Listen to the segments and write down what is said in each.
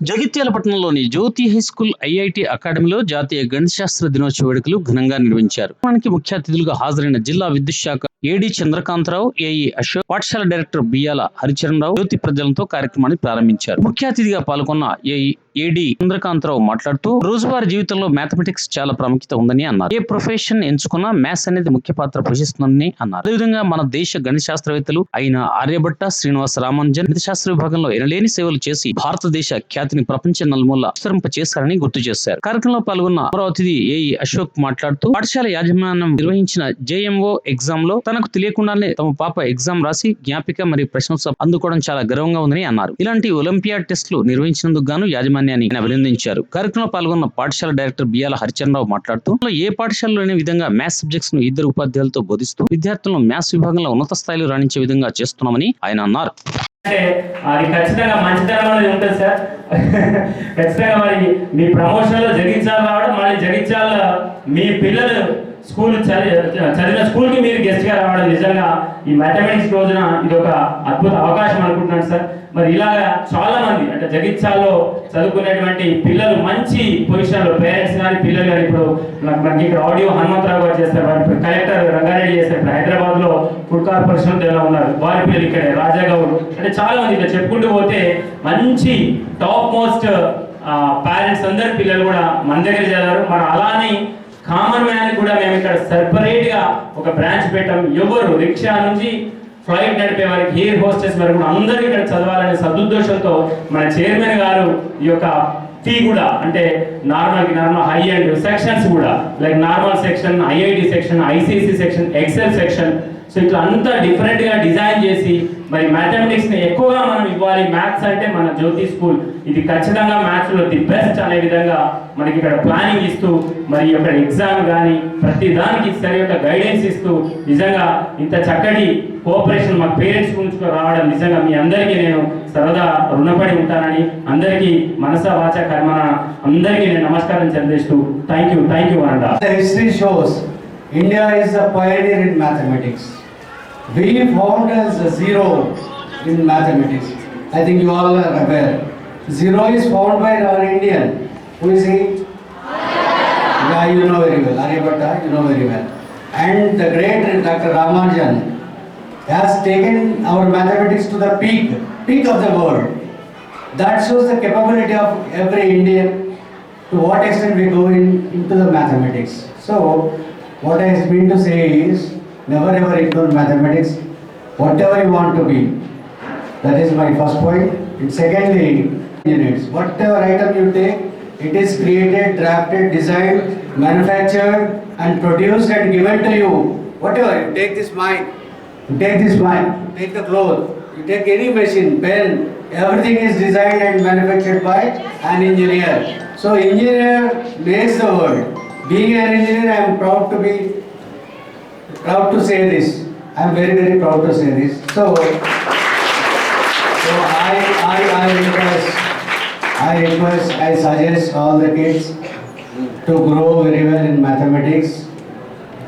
జగిత్యాల పట్టణంలోని జ్యోతి high school IIT అకాడమీలో జాతీయ గణితశాస్త్ర దినోత్సవ వేడుకలు ఘనంగా నిర్వహించారు. మనకి ముఖ్య అతిథులుగా హాజరైన జిల్లా విద్యుత్ శాఖ ఏడి చంద్రకాంతరావు ఏఈ అశోక్ పాఠశాల డైరెక్టర్ బియ్యాల హరిచరణరావు జ్యోతి ప్రజలతో కార్యక్రమాన్ని ప్రారంభించారు. ముఖ్య అతిథిగా పాల్గొన్న ఏఈ ఏడి చంద్రకాంతరావు మాట్లాడుతూ రోజువారీ జీవితంలో మ్యాథమెటిక్స్ చాలా ప్రాముఖ్యత ఉందని అన్నారు. ఏ ప్రొఫెషన్ ఎంచుకున్నా మ్యాథ్స్ అనేది ముఖ్య పాత్ర పోషిస్తుందని అన్నారు. అదేవిధంగా మన దేశ గణిత శాస్త్రవేత్తలు అయిన ఆర్యభట్ట శ్రీనివాస రామానుజన్ గణిత శాస్త్ర విభాగంలో ఎనలేని సేవలు చేసి భారతదేశ ఖ్యాతిని ప్రపంచ నలుమూల విస్తరింప చేశారని గుర్తు చేశారు. కార్యక్రమంలో పాల్గొన్న మరో అతిథి ఏఈ అశోక్ మాట్లాడుతూ పాఠశాల యాజమాన్యం నిర్వహించిన జేఎంఓ ఎగ్జామ్లో తనకు తెలియకుండానే తమ పాప ఎగ్జామ్ రాసి జ్ఞాపిక మరియు ప్రశంస అందుకోవడం చాలా గర్వంగా ఉందని అన్నారు. ఇలాంటి ఒలింపియాడ్ టెస్టులు నిర్వహించినందుకు గాను యాజమాన్యాన్ని ఆయన అభినందించారు. కార్యక్రమంలో పాల్గొన్న పాఠశాల డైరెక్టర్ బియ్యాల హరిచంద్రరావు మాట్లాడుతూ ఏ పాఠశాలలో విధంగా మ్యాథ్స్ సబ్జెక్ట్స్ను ఇద్దరు ఉపాధ్యాయులతో బోధిస్తూ విద్యార్థులను మ్యాథ్స్ విభాగంలో ఉన్నత స్థాయిలో రాణించే విధంగా చేస్తున్నామని ఆయన అన్నారు. అంటే అది ఖచ్చితంగా మంచితనం అనేది ఉంటుంది సార్. ఖచ్చితంగా మరి మీ ప్రమోషన్లో జగించాలి రావడం మళ్ళీ జగించాల మీ పిల్లలు స్కూల్ చదివి చదివిన స్కూల్కి మీరు గెస్ట్గా రావడం నిజంగా ఈ మ్యాథమెటిక్స్ రోజున ఇది ఒక అద్భుత అవకాశం అనుకుంటున్నాను సార్. మరి ఇలాగా చాలా మంది అంటే జగిత్సాలో చదువుకునేటువంటి పిల్లలు మంచి పొజిషన్లో పేరెంట్స్ కానీ పిల్లలు కానీ ఇప్పుడు నాకు మనకి ఇక్కడ ఆడియో హనుమంతరావు గారు చేస్తారు వారి కలెక్టర్ రంగారెడ్డి చేస్తారు ఇప్పుడు హైదరాబాద్లో ఫుడ్ కార్పొరేషన్ ఎలా ఉన్నారు వారి పిల్లలు ఇక్కడే రాజాగౌడ్. అంటే చాలా మంది ఇట్లా చెప్పుకుంటూ పోతే మంచి టాప్ మోస్ట్ పేరెంట్స్ అందరు పిల్లలు కూడా మన దగ్గర చదివారు మరి అలానే కామన్ మ్యాన్ కూడా మేము ఇక్కడ సెపరేట్గా ఒక బ్రాంచ్ పెట్టాం. ఎవరు? రిక్షా నుంచి ఫ్లైట్ నడిపే వారికి ఎయిర్ హోస్టెస్ వరకు కూడా అందరూ ఇక్కడ చదవాలనే సదుద్దేశంతో మన చైర్మన్ గారు ఈ యొక్క ఫీ కూడా అంటే normal normal high and sections కూడా like normal section IIT section ICIC section Excel section so ఇట్లా అంతా డిఫరెంట్గా డిజైన్ చేసి మరి మ్యాథమెటిక్స్ని ఎక్కువగా మనం ఇవ్వాలి. మ్యాథ్స్ అంటే మన జ్యోతి స్కూల్ ఇది ఖచ్చితంగా మ్యాథ్స్లో ది బెస్ట్ అనే విధంగా మనకి ఇక్కడ ప్లానింగ్ ఇస్తూ మరి ఈ యొక్క ఎగ్జామ్ కానీ ప్రతి దానికి సరి యొక్క గైడెన్స్ ఇస్తూ నిజంగా ఇంత చక్కటి కోఆపరేషన్ మా పేరెంట్స్ గురించి రావడం నిజంగా మీ అందరికీ నేను సరదా రుణపడి ఉంటానని అందరికీ మనస వాచ కర్మన అందరికీ నేను నమస్కారం చెందిస్తూ థ్యాంక్ యూ థ్యాంక్ యూ అనంట The shows India is a pioneer in mathematics. We found as zero in mathematics. I think you all are aware. Zero is found by our Indian. Who is he? Yeah, you know very well. Aryabhatta, you know very well. And the great Dr. Ramanujan has taken our mathematics to the peak, peak of the world. That shows the capability of every Indian to what extent we go in, into the mathematics. So, what I mean to say is, never ever ignore mathematics, whatever you want to be. That is my first point. And secondly, engineers, whatever item you take, it is created, drafted, designed, manufactured, and produced and given to you. Whatever, you take this mic, you take this mic, take the cloth, you take any machine, pen, everything is designed and manufactured by an engineer. So engineer makes the world. Being an engineer, I am proud to be, proud to say this. I am very, very proud to say this. So, so I, I, I request, I request, I suggest all the kids to grow very well in mathematics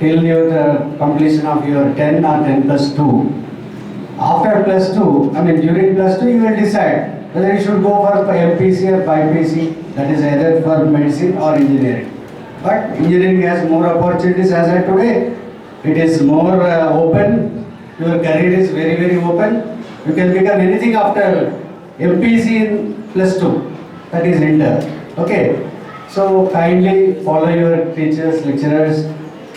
till your uh, completion of your 10 or 10 plus 2. After plus 2, I mean during plus 2 you will decide whether you should go for MPC or BPC, that is either for medicine or engineering. But engineering has more opportunities as of today. It is more uh, open, your career is very very open. You can become anything after MPC in plus 2, that is inter. Okay, so kindly follow your teachers, lecturers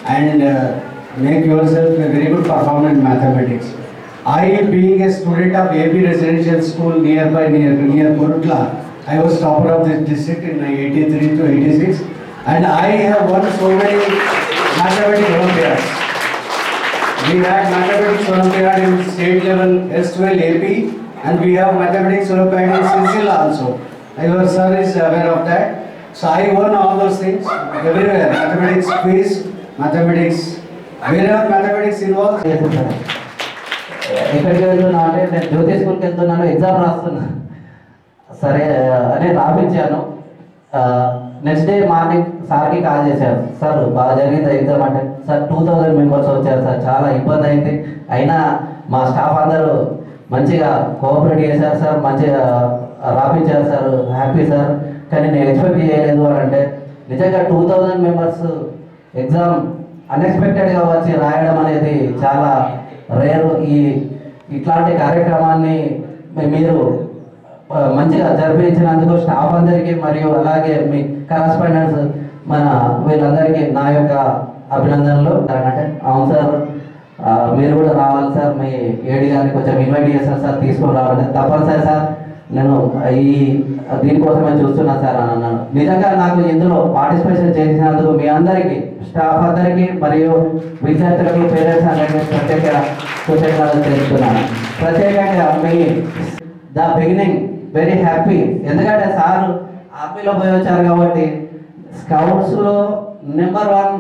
and uh, make yourself a very good performer in mathematics. I, being a student of AB Residential School nearby near near Kurutla, I was topper of this district in 83 to 86, and I have won so many mathematics Olympiads. We had mathematics Olympiad in state level S12 AP, and we have mathematics Olympiad in Sicily also. Your sir is aware of that. So I won all those things everywhere. Mathematics quiz, mathematics, wherever mathematics involved. చేస్తుంటాను ఎక్కడికి వెళ్తున్నా అంటే నేను జ్యోతి స్కూల్కి వెళ్తున్నాను exam రాస్తున్నా సరే అని రాపించాను నెక్స్ట్ డే మార్నింగ్ సార్కి కాల్ చేశారు. సార్ బాగా జరిగింది ఎగ్జామ్ అంటే. సార్ టూ థౌజండ్ మెంబర్స్ వచ్చారు సార్. చాలా ఇబ్బంది అయింది. అయినా మా స్టాఫ్ అందరూ మంచిగా కోఆపరేట్ చేశారు సార్. మంచిగా రాపించారు సార్. Happy sir. కానీ నేను ఎక్స్పెక్ట్ చేయలేదు అని అంటే నిజంగా టూ థౌజండ్ మెంబర్స్ ఎగ్జామ్ అన్ఎక్స్పెక్టెడ్గా వచ్చి రాయడం అనేది చాలా రేరు ఈ ఇట్లాంటి కార్యక్రమాన్ని మీరు మంచిగా జరిపించినందుకు స్టాఫ్ అందరికీ మరియు అలాగే మీ కరస్పాండెంట్స్ మన వీళ్ళందరికీ నా యొక్క అభినందనలు. అంటే అవును సార్ మీరు కూడా రావాలి సార్. మీ ఏడి గారిని కొంచెం ఇన్వైట్ చేస్తాను సార్ తీసుకొని రావాలి తప్పనిసరి సార్. నేను ఈ దీనికోసమే చూస్తున్నా సార్ అని అన్నాను. నిజంగా నాకు ఇందులో పార్టిసిపేషన్ చేసినందుకు మీ అందరికీ స్టాఫ్ అందరికీ మరియు విద్యార్థులకు పేరెంట్స్ అందరికీ ప్రత్యేక కృతజ్ఞతలు తెలుపుతున్నాను. ప్రత్యేకంగా మీ ద బిగినింగ్ వెరీ హ్యాపీ ఎందుకంటే సార్ ఆర్మీలో పోయి వచ్చారు కాబట్టి స్కౌట్స్లో నెంబర్ వన్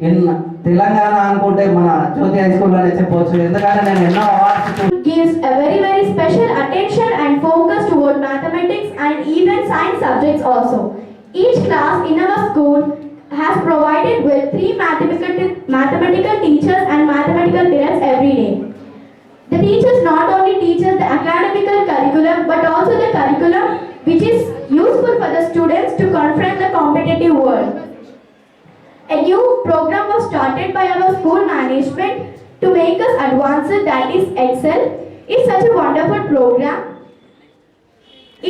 ఇన్ తెలంగాణ అనుకుంటే మన జ్యోతి హై స్కూల్ అనే చెప్పవచ్చు ఎందుకంటే నేను ఎన్నో awards gives a very very special attention and focus toward mathematics and even science subjects also each class in our school has provided with three mathematical mathematical teachers not only teach us the academical curriculum but also the curriculum which is useful for the students to confront the competitive world. A new program was started by our school management to make us advance that is Excel. It's such a wonderful program